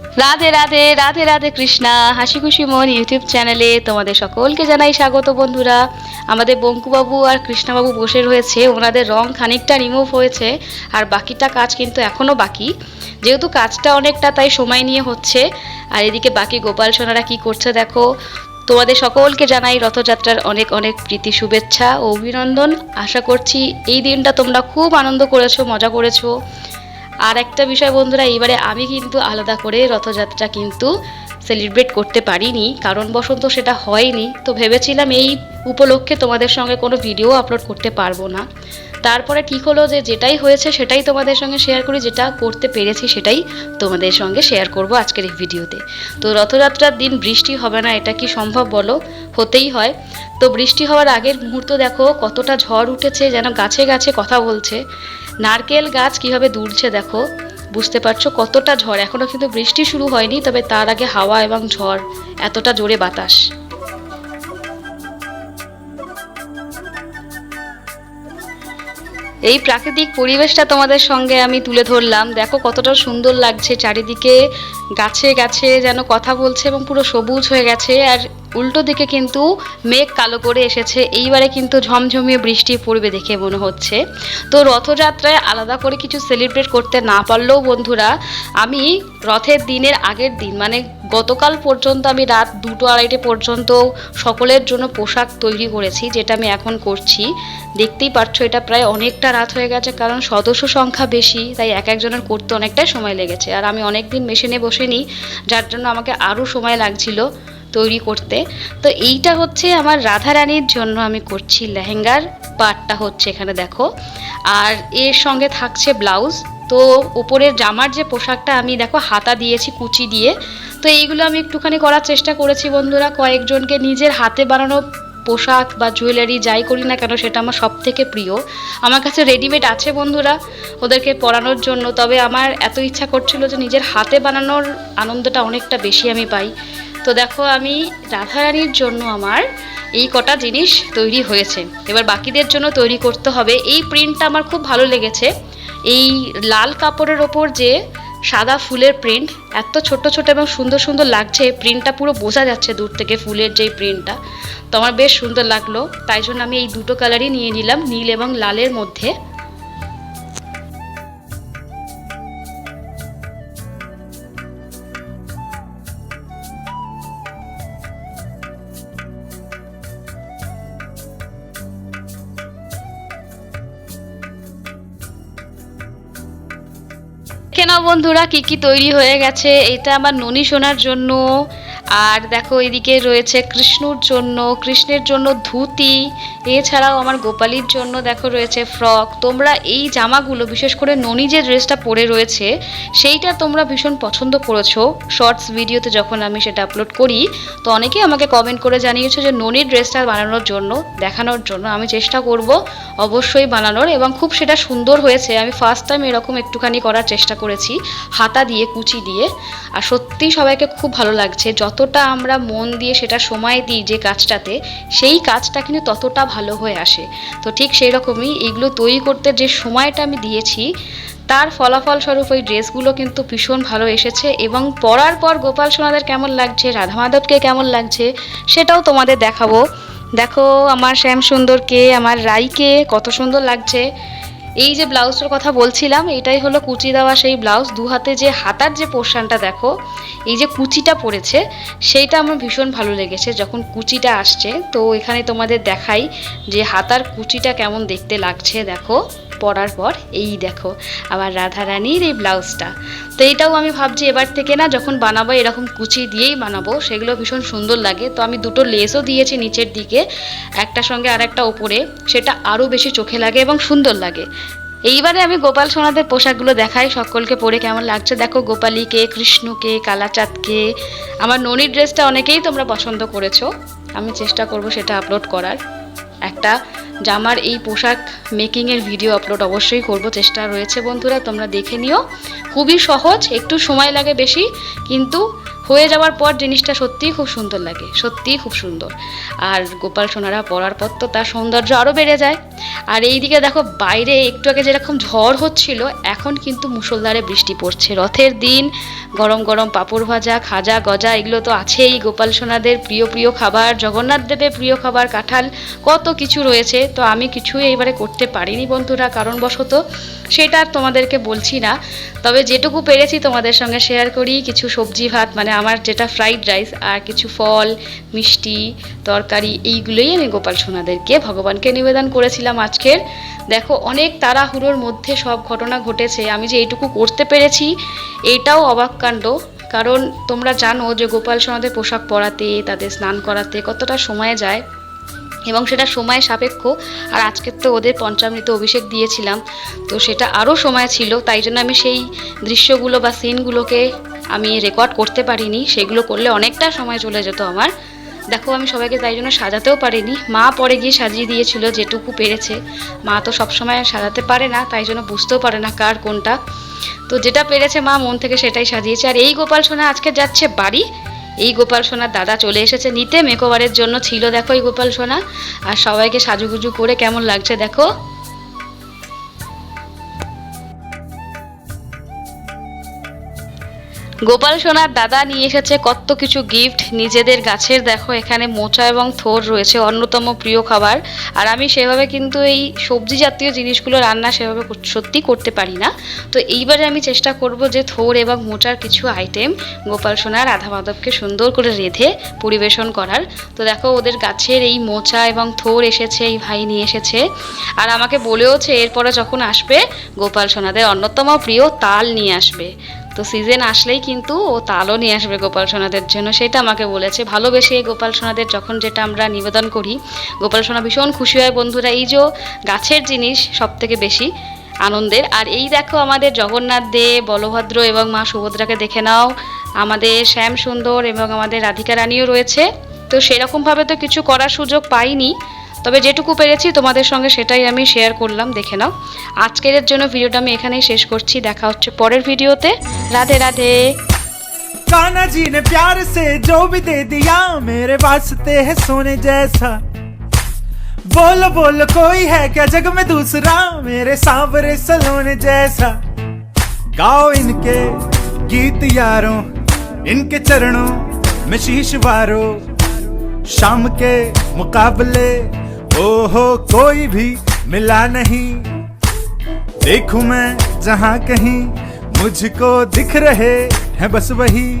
রাধে রাধে রাধে রাধে কৃষ্ণা। হাসি খুশি মন ইউটিউব চ্যানেলে তোমাদের সকলকে জানাই স্বাগত বন্ধুরা। আমাদের বঙ্কুবাবু আর কৃষ্ণাবাবু বসে রয়েছে। ওনাদের রং খানিকটা রিমুভ হয়েছে, আর বাকিটা কাজ কিন্তু এখনও বাকি। যেহেতু কাজটা অনেকটা তাই সময় নিয়ে হচ্ছে, আর এদিকে বাকি গোপাল সোনারা কি করছে দেখো। তোমাদের সকলকে জানাই রথযাত্রার অনেক অনেক প্রীতি, শুভেচ্ছা ও অভিনন্দন। আশা করছি এই দিনটা তোমরা খুব আনন্দ করেছ, মজা করেছ। আর একটা বিষয় বন্ধুরা এবারে আমি কিন্তু আলাদা করে রথযাত্রা কিন্তু সেলিব্রেট করতে পারিনি, কারণ বশত সেটা হয়নি। তো ভেবেছিলাম এই উপলক্ষে তোমাদের সঙ্গে কোনো ভিডিও আপলোড করতে পারব না। তারপরে ঠিক হলো যে যেটাই হয়েছে সেটাই তোমাদের সঙ্গে শেয়ার করি, যেটা করতে পেরেছি সেটাই তোমাদের সঙ্গে শেয়ার করব আজকের এই ভিডিওতে তো রথযাত্রার দিন বৃষ্টি হবে না, এটা কি সম্ভব বলো? হতেই হয়। তো বৃষ্টি হওয়ার আগের মুহূর্ত দেখো, কতটা ঝড় উঠেছে, যেন গাছে গাছে কথা বলছে। নারকেল গাছ কীভাবে দুলছে দেখো? বুঝতে পারছ কতটা ঝড়? এখনও কিন্তু বৃষ্টি শুরু হয়নি, তবে তার আগে হাওয়া এবং ঝড়, এতটা জোরে বাতাস। এই প্রাকৃতিক পরিবেশটা তোমাদের সঙ্গে আমি তুলে ধরলাম। দেখো কতটা সুন্দর লাগছে, চারিদিকে গাছে গাছে যেন কথা বলছে এবং পুরো সবুজ হয়ে গেছে। আর উল্টো দিকে কিন্তু মেঘ কালো করে এসেছে। এইবারে কিন্তু ঝমঝমিয়ে বৃষ্টি পড়বে দেখে মনে হচ্ছে। তো রথযাত্রায় আলাদা করে কিছু সেলিব্রেট করতে না পারলেও বন্ধুরা, আমি রথের দিনের আগের দিন মানে গতকাল পর্যন্ত আমি রাত দুটো আড়াইটে পর্যন্ত সকলের জন্য পোশাক তৈরি করেছি, যেটা আমি এখন করছি। দেখতেই পাচ্ছ এটা প্রায় অনেকটা রাত হয়ে গেছে, কারণ সদস্য সংখ্যা বেশি, তাই এক একজনের করতে অনেকটাই সময় লেগেছে। আর আমি অনেক দিন মেশিনে বসিনি, যার জন্য আমাকে আরও সময় লাগছিল। তৈরি করতে। তো এইটা হচ্ছে আমার রাধা রানীর জন্য আমি করছি লেহেঙ্গার পার্টটা হচ্ছে এখানে দেখো। আর এর সঙ্গে থাকছে ব্লাউজ। তো উপরের জামার যে পোশাকটা আমি দেখো হাতা দিয়েছি, কুচি দিয়ে। তো এইগুলো আমি একটুখানি করার চেষ্টা করেছি বন্ধুরা। কয়েকজনকে নিজের হাতে বানানো পোশাক বা জুয়েলারি যাই করি না কেন সেটা আমার সব থেকে প্রিয়। আমার কাছে রেডিমেড আছে বন্ধুরা ওদেরকে পরানোর জন্য। তবে আমার এত ইচ্ছা করছিল যে নিজের হাতে বানানোর আনন্দটা অনেকটা বেশি আমি পাই। তো দেখো আমি রাধারানীর জন্য আমার এই কটা জিনিস তৈরি হয়েছে। এবার বাকিদের জন্য তৈরি করতে হবে। এই প্রিন্টটা আমার খুব ভালো লেগেছে। এই লাল কাপড়ের ওপর যে সাদা ফুলের প্রিন্ট এত ছোট ছোট এবং সুন্দর সুন্দর লাগছে। প্রিন্টটা পুরো বোঝা যাচ্ছে দূর থেকে ফুলের যেই প্রিন্টটা তো আমার বেশ সুন্দর লাগল। তাই জন্য আমি এই দুটো কালারই নিয়ে নিলাম, নীল এবং লালের মধ্যে। দেখে নাও বন্ধুরা কি কি তৈরি হয়ে গেছে। এটা আমার ননি শোনার জন্য। আর দেখো এদিকে রয়েছে কৃষ্ণুর জন্য, কৃষ্ণের জন্য ধুতি, এছাড়াও আমার গোপালির জন্য দেখো রয়েছে ফ্রক। তোমরা এই জামাগুলো, বিশেষ করে ননি যে ড্রেসটা পরে রয়েছে, সেইটা তোমরা ভীষণ পছন্দ করেছ। শর্টস ভিডিওতে যখন আমি সেটা আপলোড করি, তো অনেকেই আমাকে কমেন্ট করে জানিয়েছো যে ননির ড্রেসটা বানানোর জন্য, দেখানোর জন্য। আমি চেষ্টা করব অবশ্যই বানানোর এবং খুব সেটা সুন্দর হয়েছে। আমি ফার্স্ট টাইম এরকম একটুখানি করার চেষ্টা করেছি, হাতা দিয়ে, কুচি দিয়ে। আর সত্যিই সবাইকে খুব ভালো লাগছে। যতটা আমরা মন দিয়ে সেটা সময় দিই যে কাজটাতে, সেই কাজটা কিন্তু ততটা ভালো হয়ে আসে। তো ঠিক সেই রকমই এগুলো তৈরি করতে যে সময়টা আমি দিয়েছি, তার ফলাফল স্বরূপ ওই ড্রেসগুলো কিন্তু ভীষণ ভালো এসেছে এবং পরার পর গোপাল সোনাদের কেমন লাগছে রাধা মাধবকে কেমন লাগছে, সেটাও তোমাদের দেখাবো। দেখো আমার শ্যাম সুন্দরকে আমার রাইকে কত সুন্দর লাগছে। এই যে ব্লাউজটার কথা বলছিলাম, এটাই হলো কুচি দেওয়া সেই ব্লাউজ। দু হাতে যে হাতার যে পোর্শানটা দেখো, এই যে কুচিটা পড়েছে, সেইটা আমার ভীষণ ভালো লেগেছে যখন কুচিটা আসছে। তো এখানে তোমাদের দেখাই যে হাতার কুচিটা কেমন দেখতে লাগছে, দেখো। পরার পর, এই দেখো আবার রাধারানীর এই ব্লাউজটা। তো এইটাও আমি ভাবছি এবার থেকে না, যখন বানাবো, এরকম কুচি দিয়েই বানাবো, সেগুলো ভীষণ সুন্দর লাগে। তো আমি দুটো লেসও দিয়েছি নিচের দিকে, একটা সঙ্গে আর একটা ওপরে, সেটা আরও বেশি চোখে লাগে এবং সুন্দর লাগে। এইবারে আমি গোপাল সোনাদের পোশাকগুলো দেখাই, সকলকে পরে কেমন লাগছে। দেখো গোপালীকে, কৃষ্ণকে, কালাচাঁদকে, আমার ননির ড্রেসটা অনেকেই তোমরা পছন্দ করেছ। আমি চেষ্টা করব সেটা আপলোড করার। একটা জামার এই পোশাক মেকিংয়ের ভিডিও আপলোড অবশ্যই করব, চেষ্টা রয়েছে বন্ধুরা, তোমরা দেখে নিও। খুবই সহজ, একটু সময় লাগে বেশি, কিন্তু হয়ে যাওয়ার পর জিনিসটা সত্যিই খুব সুন্দর লাগে, সত্যিই খুব সুন্দর। আর গোপাল সোনারা পরার পর তো তার সৌন্দর্য আরও বেড়ে যায়। আর এইদিকে দেখো বাইরে একটু আগে যেরকম ঝড় হচ্ছিল, এখন কিন্তু মুষলধারে বৃষ্টি পড়ছে। রথের দিন, গরম গরম পাঁপড় ভাজা, খাজা গজা, এগুলো তো আছেই। গোপাল সোনাদের প্রিয় প্রিয় খাবার, জগন্নাথ দেবের প্রিয় খাবার, কাঁঠাল, কত কিছু রয়েছে। তো আমি কিছুই এইবারে করতে পারিনি বন্ধুরা, কারণবশত সেটা আর তোমাদেরকে বলছি না। তবে যেটুকু পেরেছি তোমাদের সঙ্গে শেয়ার করি। কিছু সবজি ভাত মানে আমার যেটা ফ্রাইড রাইস আর কিছু ফল, মিষ্টি, তরকারি, এইগুলোই আমি গোপাল সোনাদেরকে ভগবানকে নিবেদন করেছিলাম আজকের। দেখো, অনেক তাড়াহুড়োর মধ্যে সব ঘটনা ঘটেছে। আমি যে এইটুকু করতে পেরেছি, এটাও অবাক কাণ্ড। কারণ তোমরা জানো যে গোপাল সোনাদের পোশাক পরাতে, তাদের স্নান করাতে কতটা সময় যায় এবং সেটা সময় সাপেক্ষ। আর আজকের তো ওদের পঞ্চামৃত অভিষেক দিয়েছিলাম, তো সেটা আরও সময় ছিল। তাই জন্য আমি সেই দৃশ্যগুলো বা সিনগুলোকে আমি রেকর্ড করতে পারিনি, সেগুলো করলে অনেকটা সময় চলে যেত আমার। দেখো, আমি সবাইকে তাই জন্য সাজাতেও পারিনি। মা পরে গিয়ে সাজিয়ে দিয়েছিল যেটুকু পেরেছে। মা তো সবসময় সাজাতে পারে না, তাই জন্য বুঝতেও পারে না কার কোনটা। তো যেটা পেরেছে মা মন থেকে সেটাই সাজিয়েছে। আর এই গোপাল সোনা আজকে যাচ্ছে বাড়ি। এই গোপাল সোনার দাদা চলে এসেছে নিতে। মেকওভারের জন্য ছিল, দেখো এই গোপাল সোনা। আর সবাইকে সাজুগুজু করে কেমন লাগছে দেখো। গোপাল সোনার দাদা নিয়ে এসেছে কত কিছু গিফট নিজেদের গাছের দেখো, এখানে মোচা এবং থোর রয়েছে, অন্যতম প্রিয় খাবার। আর আমি সেভাবে কিন্তু এই সবজি জাতীয় জিনিসগুলো রান্না সেভাবে সত্যি করতে পারি না। তো এইবারে আমি চেষ্টা করব যে থোর এবং মোচার কিছু আইটেম গোপাল সোনার রাধা মাধবকে সুন্দর করে রেঁধে পরিবেশন করার। তো দেখো, ওদের গাছের এই মোচা এবং থোর এসেছে, এই ভাই নিয়ে এসেছে। আর আমাকে বলেওছে, এরপরে যখন আসবে, গোপাল সোনাদের অন্যতম প্রিয় তাল নিয়ে আসবে। তো সিজন আসলেই কিন্তু ও তালও নিয়ে আসবে গোপাল সোনাদের জন্য, সেটা আমাকে বলেছে। ভালোবেসে গোপাল সোনাদের যখন যেটা আমরা নিবেদন করি, গোপাল সোনা ভীষণ খুশি হয়। বন্ধুরা, এই যে গাছের জিনিস সব থেকে বেশি আনন্দের। আর এই দেখো আমাদের জগন্নাথ দে বলভদ্র এবং মা সুভদ্রাকে দেখে নাও। আমাদের শ্যাম সুন্দর এবং আমাদের রাধিকা রানীও রয়েছে। তো সেরকমভাবে তো কিছু করার সুযোগ পাইনি। তবে যেটুকু পেরেছি তোমাদের সঙ্গে সেটাই আমি শেয়ার করলাম দেখে নাও আজকের এর জন্য ভিডিওটা আমি এখানেই শেষ করছি দেখা হচ্ছে পরের ভিডিওতে রাধে রাধে कान्हा जी ने प्यार से जो भी दे दिया मेरे वास्ते है सोने जैसा बोलो बोलो कोई है क्या जग में दूसरा मेरे सांवरे सलोने जैसा गाओ इनके गीत यारों इनके चरणों में शीश वारो शाम के मुकाबले ओ हो कोई भी मिला नहीं। देखू मैं जहाँ कहीं, मुझको दिख रहे हैं बस वही।